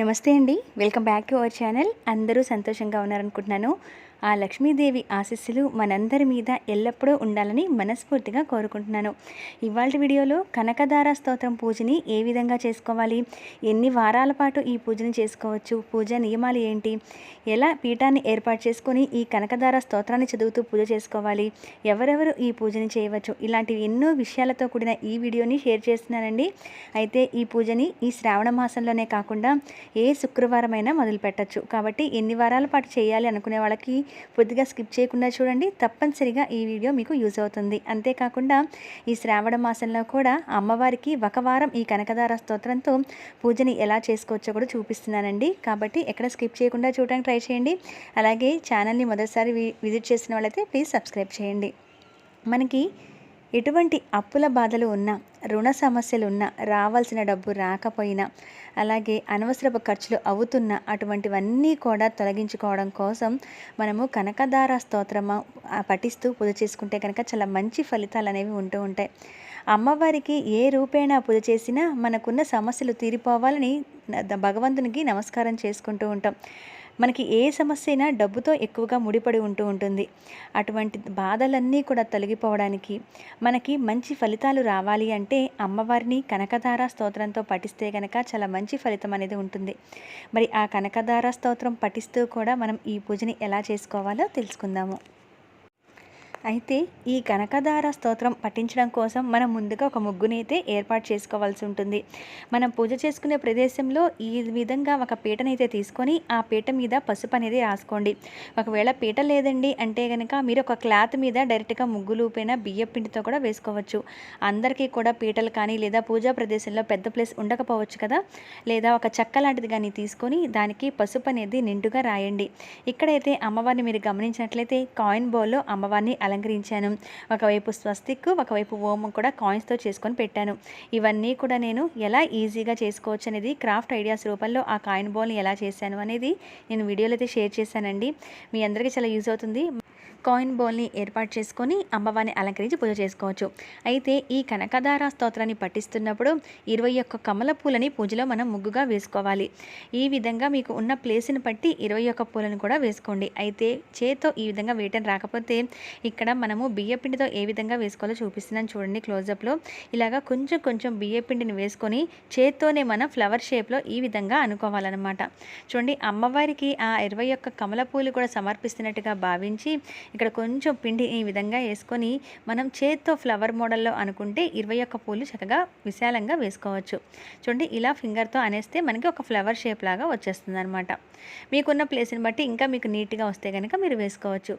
నమస్తే అండి. Welcome back to our channel. అందరూ సంతోషంగా ఉన్నారనుకుంటున్నాను. ఆ లక్ష్మీదేవి ఆశీస్సులు మనందరి మీద ఎల్లప్పుడూ ఉండాలని మనస్ఫూర్తిగా కోరుకుంటున్నాను. ఇవాళ వీడియోలో కనకదార స్తోత్రం పూజని ఏ విధంగా చేసుకోవాలి? ఎన్ని వారాల పాటు ఈ పూజని చేసుకోవచ్చు? పూజ నియమాలు ఏంటి? ఎలా పీఠాన్ని ఏర్పాటు చేసుకొని ఈ కనకదార స్తోత్రాన్ని చదువుతూ పూజ చేసుకోవాలి? ఎవరెవరు ఈ పూజని చేయవచ్చు? ఇలాంటివి ఎన్నో విషయాలతో కూడిన ఈ వీడియోని షేర్ చేస్తున్నానండి. అయితే ఈ పూజని ఈ శ్రావణ మాసంలోనే కాకుండా ఏ శుక్రవారమైనా మొదలు పెట్టచ్చు కాబట్టి ఎన్ని వారాల పాటు చేయాలి అనుకునే వాళ్ళకి పొద్దుగా స్కిప్ చేయకుండా చూడండి. తప్పనిసరిగా ఈ వీడియో మీకు యూజ్ అవుతుంది. అంతేకాకుండా ఈ శ్రావణ మాసంలో కూడా అమ్మవారికి ఒక వారం ఈ కనకదార స్తోత్రంతో పూజని ఎలా చేసుకోవచ్చో కూడా చూపిస్తున్నానండి. కాబట్టి ఎక్కడ స్కిప్ చేయకుండా చూడడానికి ట్రై చేయండి. అలాగే ఛానల్ని మొదటిసారి వి- విజిట్ చేసిన వాళ్ళైతే ప్లీజ్ సబ్స్క్రైబ్ చేయండి. మనకి ఎటువంటి అప్పుల బాధలు ఉన్నా రుణ సమస్యలు ఉన్నా రావాల్సిన డబ్బు రాకపోయినా అలాగే అనవసరపు ఖర్చులు అవుతున్న అటువంటివన్నీ కూడా తొలగించుకోవడం కోసం మనము కనకదార స్తోత్రము పఠిస్తూ పూజ చేసుకుంటే కనుక చాలా మంచి ఫలితాలు అనేవి ఉంటూ ఉంటాయి. అమ్మవారికి ఏ రూపేణా పూజ చేసినా మనకున్న సమస్యలు తీరిపోవాలని భగవంతునికి నమస్కారం చేసుకుంటూ ఉంటాం. మనకి ఏ సమస్య అయినా డబ్బుతో ఎక్కువగా ముడిపడి ఉంటూ ఉంటుంది. అటువంటి బాధలన్నీ కూడా తొలగిపోవడానికి మనకి మంచి ఫలితాలు రావాలి అంటే అమ్మవారిని కనకధార స్తోత్రంతో పఠిస్తే కనుక చాలా మంచి ఫలితం అనేది ఉంటుంది. మరి ఆ కనకధార స్తోత్రం పఠిస్తూ కూడా మనం ఈ పూజని ఎలా చేసుకోవాలో తెలుసుకుందాము. అయితే ఈ కనకదార స్తోత్రం పఠించడం కోసం మనం ముందుగా ఒక ముగ్గుని అయితే ఏర్పాటు చేసుకోవాల్సి ఉంటుంది. మనం పూజ చేసుకునే ప్రదేశంలో ఈ విధంగా ఒక పీటనైతే తీసుకొని ఆ పీట మీద పసుపు అనేది రాసుకోండి. ఒకవేళ పీట లేదండి అంటే కనుక మీరు ఒక క్లాత్ మీద డైరెక్ట్గా ముగ్గులు పైన బియ్య పిండితో కూడా వేసుకోవచ్చు. అందరికీ కూడా పీటలు కానీ లేదా పూజా ప్రదేశంలో పెద్ద ప్లేస్ ఉండకపోవచ్చు కదా? లేదా ఒక చెక్క లాంటిది కానీ తీసుకొని దానికి పసుపు అనేది నిండుగా రాయండి. ఇక్కడైతే అమ్మవారిని మీరు గమనించినట్లయితే కాయిన్ బౌల్లో అమ్మవారిని అలంకరించాను. ఒకవైపు స్వస్తిక్ ఒకవైపు ఓమం కూడా కాయిన్స్తో చేసుకొని పెట్టాను. ఇవన్నీ కూడా నేను ఎలా ఈజీగా చేసుకోవచ్చు అనేది క్రాఫ్ట్ ఐడియాస్ రూపంలో ఆ కాయిన్ బౌల్ని ఎలా చేశాను అనేది నేను వీడియోలో అయితే షేర్ చేశానండి. మీ అందరికీ చాలా యూజ్ అవుతుంది. కాయిన్ బౌల్ని ఏర్పాటు చేసుకొని అమ్మవారిని అలంకరించి పూజ చేసుకోవచ్చు. అయితే ఈ కనకధార స్తోత్రాన్ని పఠిస్తున్నప్పుడు ఇరవై ఒక్క కమల పూలని పూజలో మనం ముగ్గుగా వేసుకోవాలి. ఈ విధంగా మీకు ఉన్న ప్లేస్ని బట్టి ఇరవై ఒక్క పూలను కూడా వేసుకోండి. అయితే చేత్తో ఈ విధంగా వేయటం రాకపోతే ఇక్కడ మనము బియ్యపిండితో ఏ విధంగా వేసుకోవాలో చూపిస్తున్నాను చూడండి క్లోజప్లో ఇలాగా కొంచెం కొంచెం బియ్యపిండిని వేసుకొని చేత్తోనే మనం ఫ్లవర్ షేప్లో ఈ విధంగా అనుకోవాలన్నమాట. చూడండి అమ్మవారికి ఆ ఇరవై ఒక్క కమల పూలు కూడా సమర్పిస్తున్నట్టుగా భావించి ఇక్కడ కొంచెం పిండి ఈ విధంగా వేసుకొని మనం చేత్తో ఫ్లవర్ మోడల్లో అనుకుంటే ఇరవై ఒక్క పూలు చక్కగా విశాలంగా వేసుకోవచ్చు. చూడండి ఇలా ఫింగర్తో అనేస్తే మనకి ఒక ఫ్లవర్ షేప్ లాగా వచ్చేస్తుంది అనమాట మీకున్న ప్లేస్ని బట్టి ఇంకా మీకు నీట్గా వస్తే కనుక మీరు వేసుకోవచ్చు.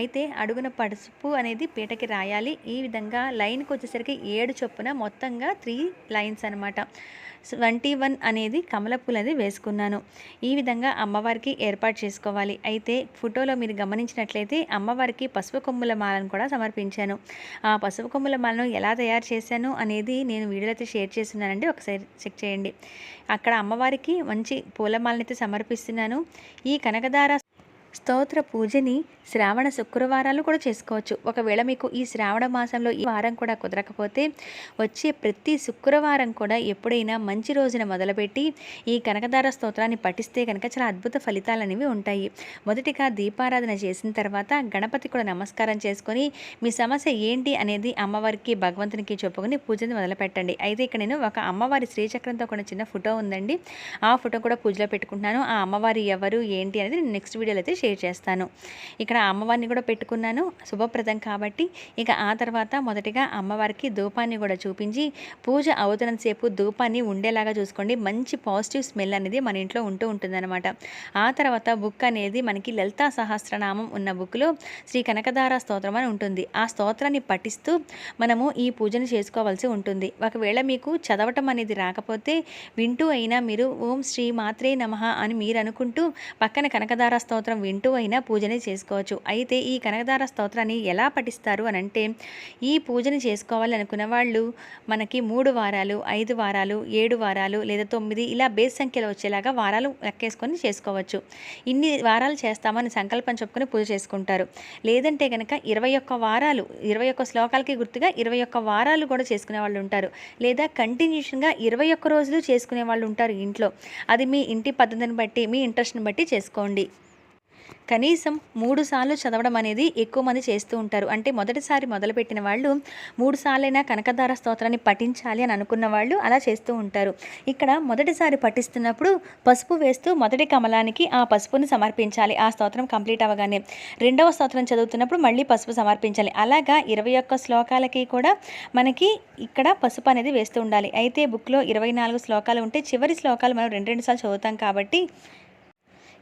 అయితే అడుగున పసుపు అనేది పీటకి రాయాలి. ఈ విధంగా లైన్కి వచ్చేసరికి ఏడు చొప్పున మొత్తంగా త్రీ లైన్స్ అనమాట ట్వంటీ వన్ అనేది కమల పూలది వేసుకున్నాను. ఈ విధంగా అమ్మవారికి ఏర్పాటు చేసుకోవాలి. అయితే ఫోటోలో మీరు గమనించినట్లయితే అమ్మ అమ్మవారికి పసుపు కొమ్ముల మాలను కూడా సమర్పించాను. ఆ పసుపు కొమ్ముల మాలను ఎలా తయారు చేశాను అనేది నేను వీడియోలో అయితే షేర్ చేస్తున్నానండి. ఒకసారి చెక్ చేయండి. అక్కడ అమ్మవారికి మంచి పూలమాలను అయితే సమర్పిస్తున్నాను. ఈ కనకదార స్తోత్ర పూజని శ్రావణ శుక్రవారాలు కూడా చేసుకోవచ్చు. ఒకవేళ మీకు ఈ శ్రావణ మాసంలో ఈ వారం కూడా కుదరకపోతే వచ్చే ప్రతి శుక్రవారం కూడా ఎప్పుడైనా మంచి రోజున మొదలుపెట్టి ఈ కనకదార స్తోత్రాన్ని పఠిస్తే కనుక చాలా అద్భుత ఫలితాలు అనేవి ఉంటాయి. మొదటిగా దీపారాధన చేసిన తర్వాత గణపతి కూడా నమస్కారం చేసుకొని మీ సమస్య ఏంటి అనేది అమ్మవారికి భగవంతునికి చెప్పుకొని పూజని మొదలుపెట్టండి. అయితే ఇక్కడ నేను ఒక అమ్మవారి శ్రీచక్రంతో కూడా చిన్న ఫోటో ఉందండి. ఆ ఫోటో కూడా పూజలో పెట్టుకుంటున్నాను. ఆ అమ్మవారి ఎవరు ఏంటి అనేది నేను నెక్స్ట్ వీడియోలో అయితే షేర్ చేస్తాను. ఇక్కడ అమ్మవారిని కూడా పెట్టుకున్నాను. శుభప్రదం కాబట్టి ఇక ఆ తర్వాత మొదటిగా అమ్మవారికి ధూపాన్ని కూడా చూపించి పూజ అవుతున్నంతసేపు ధూపాన్ని ఉండేలాగా చూసుకోండి. మంచి పాజిటివ్ స్మెల్ అనేది మన ఇంట్లో ఉంటూ ఉంటుందన్నమాట. ఆ తర్వాత బుక్ అనేది మనకి లలితా సహస్రనామం ఉన్న బుక్లో శ్రీ కనకదార స్తోత్రం అని ఉంటుంది. ఆ స్తోత్రాన్ని పఠిస్తూ మనము ఈ పూజను చేసుకోవాల్సి ఉంటుంది. ఒకవేళ మీకు చదవటం అనేది రాకపోతే వింటూ అయినా మీరు ఓం శ్రీ మాత్రే నమ అని మీరు అనుకుంటూ పక్కన కనకదార స్తోత్రం వింటూ అయినా పూజని చేసుకోవచ్చు. అయితే ఈ కనకదార స్తోత్రాన్ని ఎలా పఠిస్తారు అని అంటే ఈ పూజని చేసుకోవాలి అనుకున్న వాళ్ళు మనకి మూడు వారాలు ఐదు వారాలు ఏడు వారాలు లేదా తొమ్మిది ఇలా బేస్ సంఖ్యలో వచ్చేలాగా వారాలు లెక్కేసుకొని చేసుకోవచ్చు. ఇన్ని వారాలు చేస్తామని సంకల్పం చెప్పుకొని పూజ చేసుకుంటారు. లేదంటే కనుక ఇరవై ఒక్క వారాలు ఇరవై ఒక్క శ్లోకాలకి గుర్తుగా ఇరవై ఒక్క వారాలు కూడా చేసుకునే వాళ్ళు ఉంటారు. లేదా కంటిన్యూషన్గా ఇరవై ఒక్క రోజులు చేసుకునే వాళ్ళు ఉంటారు ఇంట్లో. అది మీ ఇంటి పద్ధతిని బట్టి మీ ఇంట్రెస్ట్ని బట్టి చేసుకోండి. కనీసం మూడు సార్లు చదవడం అనేది ఎక్కువ మంది చేస్తూ ఉంటారు. అంటే మొదటిసారి మొదలుపెట్టిన వాళ్ళు మూడు సార్లైనా కనకదార స్తోత్రాన్ని పఠించాలి అని అనుకున్న వాళ్ళు అలా చేస్తూ ఉంటారు. ఇక్కడ మొదటిసారి పఠిస్తున్నప్పుడు పసుపు వేస్తూ మొదటి కమలానికి ఆ పసుపుని సమర్పించాలి. ఆ స్తోత్రం కంప్లీట్ అవ్వగానే రెండవ స్తోత్రం చదువుతున్నప్పుడు మళ్ళీ పసుపు సమర్పించాలి. అలాగా ఇరవై ఒక్క శ్లోకాలకి కూడా మనకి ఇక్కడ పసుపు అనేది వేస్తూ ఉండాలి. అయితే బుక్లో ఇరవై నాలుగు శ్లోకాలు ఉంటే చివరి శ్లోకాలు మనం రెండు రెండు సార్లు చదువుతాం కాబట్టి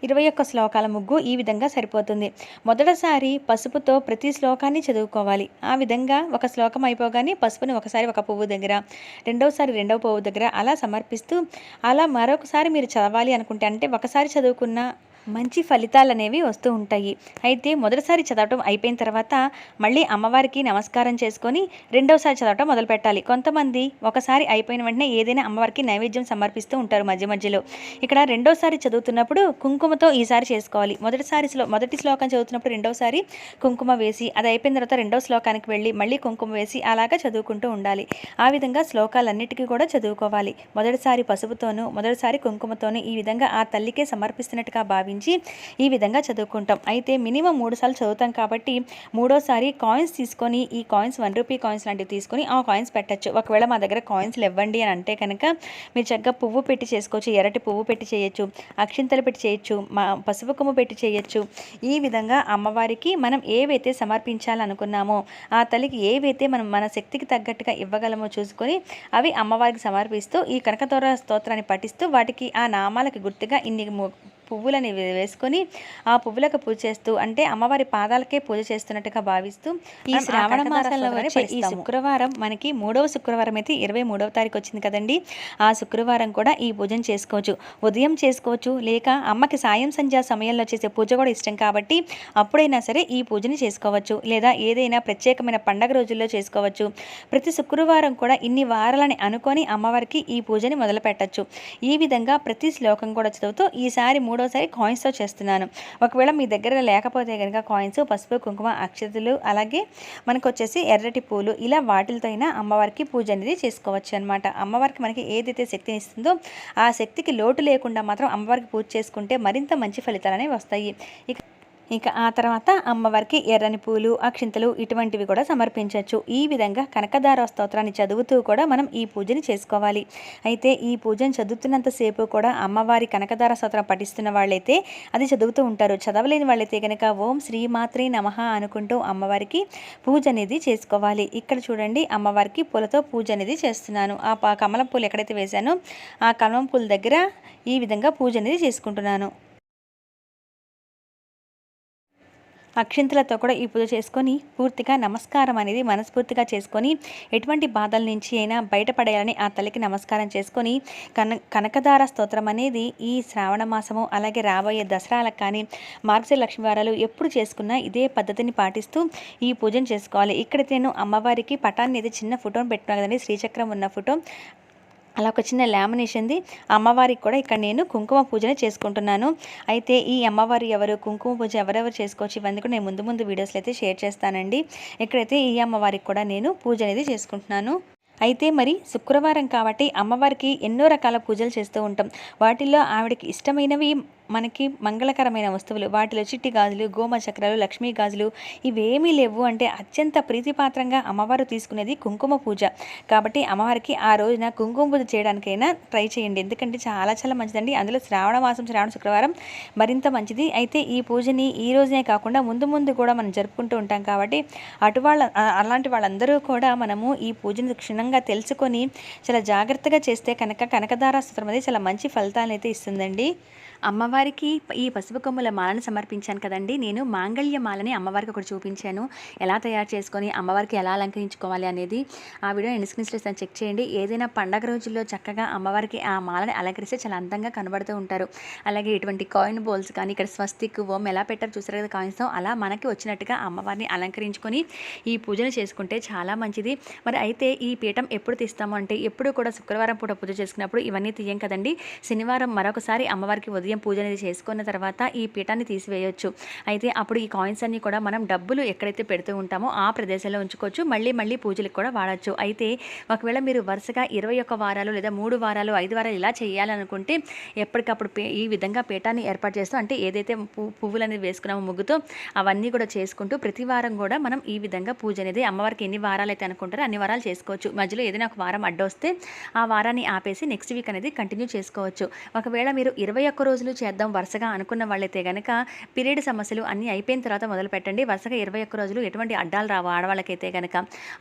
ఇరవై ఒక్క శ్లోకాల ముగ్గు ఈ విధంగా సరిపోతుంది. మొదటిసారి పసుపుతో ప్రతి శ్లోకాన్ని చదువుకోవాలి. ఆ విధంగా ఒక శ్లోకం అయిపోగానే పసుపుని ఒకసారి ఒక పువ్వు దగ్గర రెండవసారి రెండవ పువ్వు దగ్గర అలా సమర్పిస్తూ అలా మరొకసారి మీరు చదవాలి అనుకుంటే అంటే ఒకసారి చదువుకున్న మంచి ఫలితాలు అనేవి వస్తూ ఉంటాయి. అయితే మొదటిసారి చదవటం అయిపోయిన తర్వాత మళ్ళీ అమ్మవారికి నమస్కారం చేసుకొని రెండవసారి చదవటం మొదలు పెట్టాలి. కొంతమంది ఒకసారి అయిపోయిన వెంటనే ఏదైనా అమ్మవారికి నైవేద్యం సమర్పిస్తూ ఉంటారు మధ్య మధ్యలో. ఇక్కడ రెండోసారి చదువుతున్నప్పుడు కుంకుమతో ఈసారి చేసుకోవాలి. మొదటిసారి శ్లో మొదటి శ్లోకం చదువుతున్నప్పుడు రెండోసారి కుంకుమ వేసి అది అయిపోయిన తర్వాత రెండో శ్లోకానికి వెళ్ళి మళ్ళీ కుంకుమ వేసి అలాగా చదువుకుంటూ ఉండాలి. ఆ విధంగా శ్లోకాలన్నిటికీ కూడా చదువుకోవాలి. మొదటిసారి పసుపుతోనూ మొదటిసారి కుంకుమతోనూ ఈ విధంగా ఆ తల్లికే సమర్పిస్తున్నట్టుగా భావి భావించి ఈ విధంగా చదువుకుంటాం. అయితే మినిమం మూడు సార్లు చదువుతాం కాబట్టి మూడోసారి కాయిన్స్ తీసుకొని ఈ కాయిన్స్ వన్ రూపీ కాయిన్స్ లాంటివి తీసుకొని ఆ కాయిన్స్ పెట్టచ్చు. ఒకవేళ మా దగ్గర కాయిన్స్లు ఇవ్వండి అని అంటే కనుక మీరు చక్కగా పువ్వు పెట్టి చేసుకోవచ్చు ఎర్రటి పువ్వు పెట్టి చేయొచ్చు అక్షింతలు పెట్టి చేయొచ్చు మా పసుపు కొమ్ము పెట్టి చేయొచ్చు. ఈ విధంగా అమ్మవారికి మనం ఏవైతే సమర్పించాలనుకున్నామో ఆ తల్లికి ఏవైతే మనం మన శక్తికి తగ్గట్టుగా ఇవ్వగలమో చూసుకొని అవి అమ్మవారికి సమర్పిస్తూ ఈ కనకతోర స్తోత్రాన్ని పఠిస్తూ వాటికి ఆ నామాలకి గుర్తుగా ఇన్ని పువ్వులని వేసుకొని ఆ పువ్వులకు పూజ చేస్తూ అంటే అమ్మవారి పాదాలకే పూజ చేస్తున్నట్టుగా భావిస్తూ ఈ శ్రావణ మాసంలో వచ్చే ఈ. శుక్రవారం మనకి మూడవ శుక్రవారం అయితే ఇరవై మూడవ తారీఖు వచ్చింది కదండి. ఆ శుక్రవారం కూడా ఈ పూజను చేసుకోవచ్చు. ఉదయం చేసుకోవచ్చు లేక అమ్మకి సాయం సంధ్యా సమయంలో చేసే పూజ కూడా ఇష్టం కాబట్టి అప్పుడైనా సరే ఈ పూజని చేసుకోవచ్చు. లేదా ఏదైనా ప్రత్యేకమైన పండగ రోజుల్లో చేసుకోవచ్చు. ప్రతి శుక్రవారం కూడా ఇన్ని వారాలని అనుకొని అమ్మవారికి ఈ పూజని మొదలు పెట్టచ్చు ఈ విధంగా ప్రతి శ్లోకం కూడా చదువుతూ ఈసారి మూడోసారి కాయిన్స్తో చేస్తున్నాను. ఒకవేళ మీ దగ్గర లేకపోతే కనుక కాయిన్స్ పసుపు కుంకుమ అక్షతలు అలాగే మనకు వచ్చేసి ఎర్రటి పూలు ఇలా వాటిలతో అయినా అమ్మవారికి పూజ అనేది చేసుకోవచ్చు అనమాట అమ్మవారికి మనకి ఏదైతే శక్తిని ఇస్తుందో ఆ శక్తికి లోటు లేకుండా మాత్రం అమ్మవారికి పూజ చేసుకుంటే మరింత మంచి ఫలితాలు అనేవి వస్తాయి. ఇక ఇక ఆ తర్వాత అమ్మవారికి ఎర్రని పూలు అక్షింతలు ఇటువంటివి కూడా సమర్పించవచ్చు ఈ విధంగా కనకదార స్తోత్రాన్ని చదువుతూ కూడా మనం ఈ పూజని చేసుకోవాలి. అయితే ఈ పూజను చదువుతున్నంతసేపు కూడా అమ్మవారి కనకదార స్తోత్రం పఠిస్తున్న వాళ్ళైతే అది చదువుతూ ఉంటారు. చదవలేని వాళ్ళైతే కనుక ఓం శ్రీమాత్రే నమః అనుకుంటూ అమ్మవారికి పూజ అనేది చేసుకోవాలి. ఇక్కడ చూడండి అమ్మవారికి పూలతో పూజ అనేది చేస్తున్నాను. ఆ కమలం పూలు ఎక్కడైతే వేశానో ఆ కమలం పూల దగ్గర ఈ విధంగా పూజ అనేది చేసుకుంటున్నాను. అక్షింతలతో కూడా ఈ పూజ చేసుకొని పూర్తిగా నమస్కారం అనేది మనస్ఫూర్తిగా చేసుకొని ఎటువంటి బాధల నుంచి అయినా బయటపడేయాలని ఆ తల్లికి నమస్కారం చేసుకొని కన కనకదార స్తోత్రం అనేది ఈ శ్రావణ మాసము అలాగే రాబోయే దసరాలకు కానీ మార్గశ లక్ష్మి వారాలు ఎప్పుడు చేసుకున్నా ఇదే పద్ధతిని పాటిస్తూ ఈ పూజను చేసుకోవాలి. ఇక్కడ నేను అమ్మవారికి పటాన్ని అయితే చిన్న ఫోటోని పెట్టుకున్నాను కదండి శ్రీచక్రం ఉన్న ఫోటో. అలా ఒక చిన్న లామినేషన్ది. అమ్మవారికి కూడా ఇక్కడ నేను కుంకుమ పూజనే చేసుకుంటున్నాను. అయితే ఈ అమ్మవారి ఎవరు కుంకుమ పూజ ఎవరెవరు చేసుకోవచ్చు ఇవన్నీ కూడా నేను ముందు ముందు వీడియోస్లో అయితే షేర్ చేస్తానండి. ఇక్కడైతే ఈ అమ్మవారికి కూడా నేను పూజ అనేది చేసుకుంటున్నాను. అయితే మరి శుక్రవారం కాబట్టి అమ్మవారికి ఎన్నో రకాల పూజలు చేస్తూ ఉంటాం. వాటిల్లో ఆవిడకి ఇష్టమైనవి మనకి మంగళకరమైన వస్తువులు వాటిలో చిట్టి గాజులు గోమ చక్రాలు లక్ష్మీ గాజులు ఇవేమీ లేవు అంటే అత్యంత ప్రీతిపాత్రంగా అమ్మవారు తీసుకునేది కుంకుమ పూజ. కాబట్టి అమ్మవారికి ఆ రోజున కుంకుమ పూజ చేయడానికైనా ట్రై చేయండి. ఎందుకంటే చాలా చాలా మంచిదండి. అందులో శ్రావణ మాసం శ్రావణ శుక్రవారం మరింత మంచిది. అయితే ఈ పూజని ఈ రోజునే కాకుండా ముందు ముందు కూడా మనం జరుపుకుంటూ ఉంటాం కాబట్టి అటు వాళ్ళ అలాంటి వాళ్ళందరూ కూడా మనము ఈ పూజను క్షుణ్ణంగా తెలుసుకొని చాలా జాగ్రత్తగా చేస్తే కనుక కనకదార సూత్రం అనేది చాలా మంచి ఫలితాలను అయితే ఇస్తుందండి. అమ్మవారి అమ్మవారికి ఈ పసుపు కొమ్ముల మాలను సమర్పించాను కదండి. నేను మాంగళ్య మాలని అమ్మవారికి ఒకటి చూపించాను. ఎలా తయారు చేసుకొని అమ్మవారికి ఎలా అలంకరించుకోవాలి అనేది ఆ వీడియో నేను స్క్రీన్ చేస్తాను. చెక్ చేయండి. ఏదైనా పండగ రోజుల్లో చక్కగా అమ్మవారికి ఆ మాలని అలంకరిస్తే చాలా అందంగా కనబడుతూ ఉంటారు. అలాగే ఇటువంటి కాయిన్ బోల్స్ కానీ ఇక్కడ స్వస్తిక్ ఓం ఎలా పెట్టారు చూసారు కదా కాయిన్స్తో అలా మనకి వచ్చినట్టుగా అమ్మవారిని అలంకరించుకొని ఈ పూజను చేసుకుంటే చాలా మంచిది. మరి అయితే ఈ పీఠం ఎప్పుడు తీస్తాము అంటే ఎప్పుడు కూడా శుక్రవారం పూట పూజ చేసుకున్నప్పుడు ఇవన్నీ తీయం కదండి. శనివారం మరొకసారి అమ్మవారికి ఉదయం పూజ అనేది చేసుకున్న తర్వాత ఈ పీఠాన్ని తీసివేయొచ్చు. అయితే అప్పుడు ఈ కాయిన్స్ అన్ని కూడా మనం డబ్బులు ఎక్కడైతే పెడుతూ ఉంటామో ఆ ప్రదేశంలో ఉంచుకోవచ్చు. మళ్ళీ మళ్ళీ పూజలకు కూడా వాడచ్చు. అయితే ఒకవేళ మీరు వరుసగా ఇరవై ఒక్క వారాలు లేదా మూడు వారాలు ఐదు వారాలు ఇలా చేయాలనుకుంటే ఎప్పటికప్పుడు ఈ విధంగా పీఠాన్ని ఏర్పాటు చేస్తూ అంటే ఏదైతే పువ్వులు అనేది వేసుకున్నామో ముగ్గుతో అవన్నీ కూడా చేసుకుంటూ ప్రతి వారం కూడా మనం ఈ విధంగా పూజ అనేది అమ్మవారికి ఎన్ని వారాలు అయితే అనుకుంటారో అన్ని వారాలు చేసుకోవచ్చు. మధ్యలో ఏదైనా ఒక వారం అడ్డొస్తే ఆ వారాన్ని ఆపేసి నెక్స్ట్ వీక్ అనేది కంటిన్యూ చేసుకోవచ్చు. ఒకవేళ మీరు ఇరవై ఒక్క రోజులు చేద్దాం వరుసగా అనుకున్న వాళ్ళైతే కనుక పీరియడ్ సమస్యలు అన్నీ అయిపోయిన తర్వాత మొదలు పెట్టండి వరుసగా ఇరవై ఒక్క రోజులు ఎటువంటి అడ్డాలు రావు ఆడవాళ్ళకైతే కనుక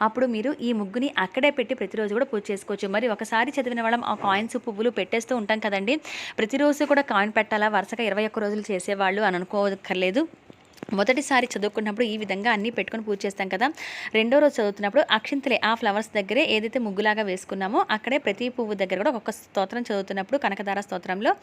అప్పుడు మీరు ఈ ముగ్గుని అక్కడే పెట్టి ప్రతిరోజు కూడా పూజ చేసుకోవచ్చు. మరి ఒకసారి చదివిన వాళ్ళం ఆ కాయిన్స్ పువ్వులు పెట్టేస్తూ ఉంటాం కదండి. ప్రతిరోజు కూడా కాయిన్ పెట్టాలా? వరుసగా ఇరవై ఒక్క రోజులు చేసేవాళ్ళు అని అనుకోకర్లేదు మొదటిసారి చదువుకున్నప్పుడు ఈ విధంగా అన్నీ పెట్టుకొని పూజ చేస్తాం కదా. రెండో రోజు చదువుతున్నప్పుడు అక్షింతలే ఆ ఫ్లవర్స్ దగ్గరే ఏదైతే ముగ్గులాగా వేసుకున్నామో అక్కడే ప్రతి పువ్వు దగ్గర కూడా ఒక్కొక్క స్తోత్రం చదువుతున్నప్పుడు కనకదార స్తోత్రంలో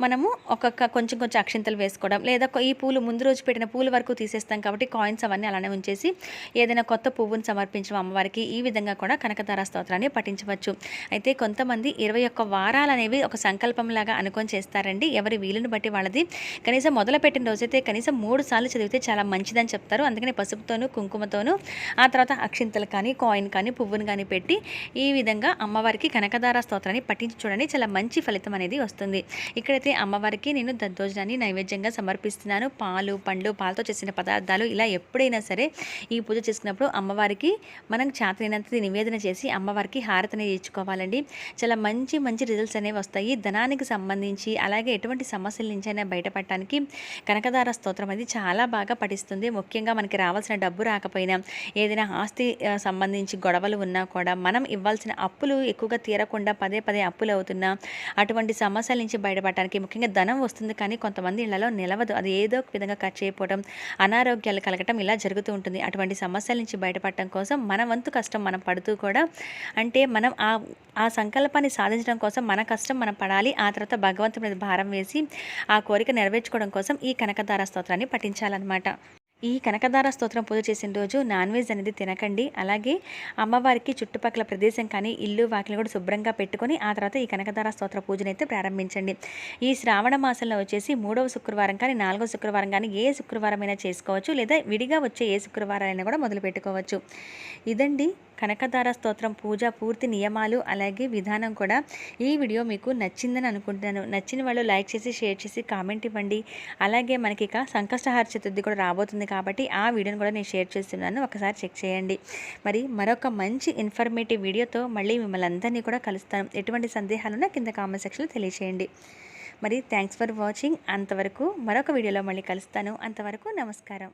మనము ఒక్కొక్క కొంచెం కొంచెం అక్షింతలు వేసుకోవడం లేదా ఈ పూలు ముందు రోజు పెట్టిన పూలు వరకు తీసేస్తాం కాబట్టి కాయిన్స్ అవన్నీ అలానే ఉంచేసి ఏదైనా కొత్త పువ్వును సమర్పించడం అమ్మవారికి ఈ విధంగా కూడా కనకదార స్తోత్రాన్ని పఠించవచ్చు. అయితే కొంతమంది ఇరవై ఒక్క వారాలు అనేవి ఒక సంకల్పంలాగా అనుకొని చేస్తారండి. ఎవరి వీలుని బట్టి వాళ్ళది. కనీసం మొదలుపెట్టిన రోజైతే కనీసం మూడు సార్లు చదివితే చాలా మంచిదని చెప్తారు. అందుకని పసుపుతోనూ కుంకుమతోనూ ఆ తర్వాత అక్షింతలు కానీ కాయిన్ కానీ పువ్వును కానీ పెట్టి ఈ విధంగా అమ్మవారికి కనకదార స్తోత్రాన్ని పట్టించి చూడండి. చాలా మంచి ఫలితం అనేది వస్తుంది. ఇక్కడైతే అమ్మవారికి నేను దద్దోజనాన్ని నైవేద్యంగా సమర్పిస్తున్నాను. పాలు పండ్లు పాలతో చేసిన పదార్థాలు ఇలా ఎప్పుడైనా సరే ఈ పూజ చేసుకున్నప్పుడు అమ్మవారికి మనం చాతనైనంత నివేదన చేసి అమ్మవారికి హారతిని ఇచ్చుకోవాలండి. చాలా మంచి మంచి రిజల్ట్స్ అనేవి వస్తాయి. ధనానికి సంబంధించి అలాగే ఎటువంటి సమస్యల నుంచైనా బయటపడటానికి కనకదార స్తోత్రం అనేది చాలా బాగా పఠిస్తుంది ముఖ్యంగా మనకి రావాల్సిన డబ్బు రాకపోయినా ఏదైనా ఆస్తి సంబంధించి గొడవలు ఉన్నా కూడా మనం ఇవ్వాల్సిన అప్పులు ఎక్కువగా తీరకుండా పదే పదే అప్పులు అవుతున్నా అటువంటి సమస్యల నుంచి బయటపడటానికి ముఖ్యంగా ధనం వస్తుంది. కానీ కొంతమంది ఇళ్ళలో నిలవదు. అది ఏదో ఒక విధంగా ఖర్చు అయిపోవడం అనారోగ్యాలు కలగటం ఇలా జరుగుతూ ఉంటుంది. అటువంటి సమస్యల నుంచి బయటపడటం కోసం మన వంతు కష్టం మనం పడుతూ కూడా అంటే మనం ఆ ఆ సంకల్పాన్ని సాధించడం కోసం మన కష్టం మనం పడాలి. ఆ తర్వాత భగవంతుడి మీద భారం వేసి ఆ కోరిక నెరవేర్చుకోవడం కోసం ఈ కనకదార స్తోత్రాన్ని పఠించాలన్నమాట. ఈ కనకదార స్తోత్రం పూజ చేసిన రోజు నాన్ వెజ్ అనేది తినకండి. అలాగే అమ్మవారికి చుట్టుపక్కల ప్రదేశం కానీ ఇల్లు వాకిలు కూడా శుభ్రంగా పెట్టుకొని ఆ తర్వాత ఈ కనకదార స్తోత్ర పూజనైతే ప్రారంభించండి. ఈ శ్రావణ మాసంలో వచ్చేసి మూడవ శుక్రవారం కానీ నాలుగవ శుక్రవారం కానీ ఏ శుక్రవారం అయినా చేసుకోవచ్చు. లేదా విడిగా వచ్చే ఏ శుక్రవారాలైనా కూడా మొదలు పెట్టుకోవచ్చు ఇదండి కనకదార స్తోత్రం పూజ పూర్తి నియమాలు అలాగే విధానం కూడా ఈ వీడియో మీకు నచ్చిందని అనుకుంటున్నాను. నచ్చిన వాళ్ళు లైక్ చేసి షేర్ చేసి కామెంట్ ఇవ్వండి. అలాగే మనకి ఇక సంకష్టహార చతుర్థి కూడా రాబోతుంది కాబట్టి ఆ వీడియోని కూడా నేను షేర్ చేస్తున్నాను. ఒకసారి చెక్ చేయండి. మరి మరొక మంచి ఇన్ఫర్మేటివ్ వీడియోతో మళ్ళీ మిమ్మల్ని అందరినీ కూడా కలుస్తాను. ఎటువంటి సందేహాలున్నా కింద కామెంట్ సెక్షన్లో తెలియచేయండి. మరి థ్యాంక్స్ ఫర్ వాచింగ్. అంతవరకు మరొక వీడియోలో మళ్ళీ కలుస్తాను. అంతవరకు నమస్కారం.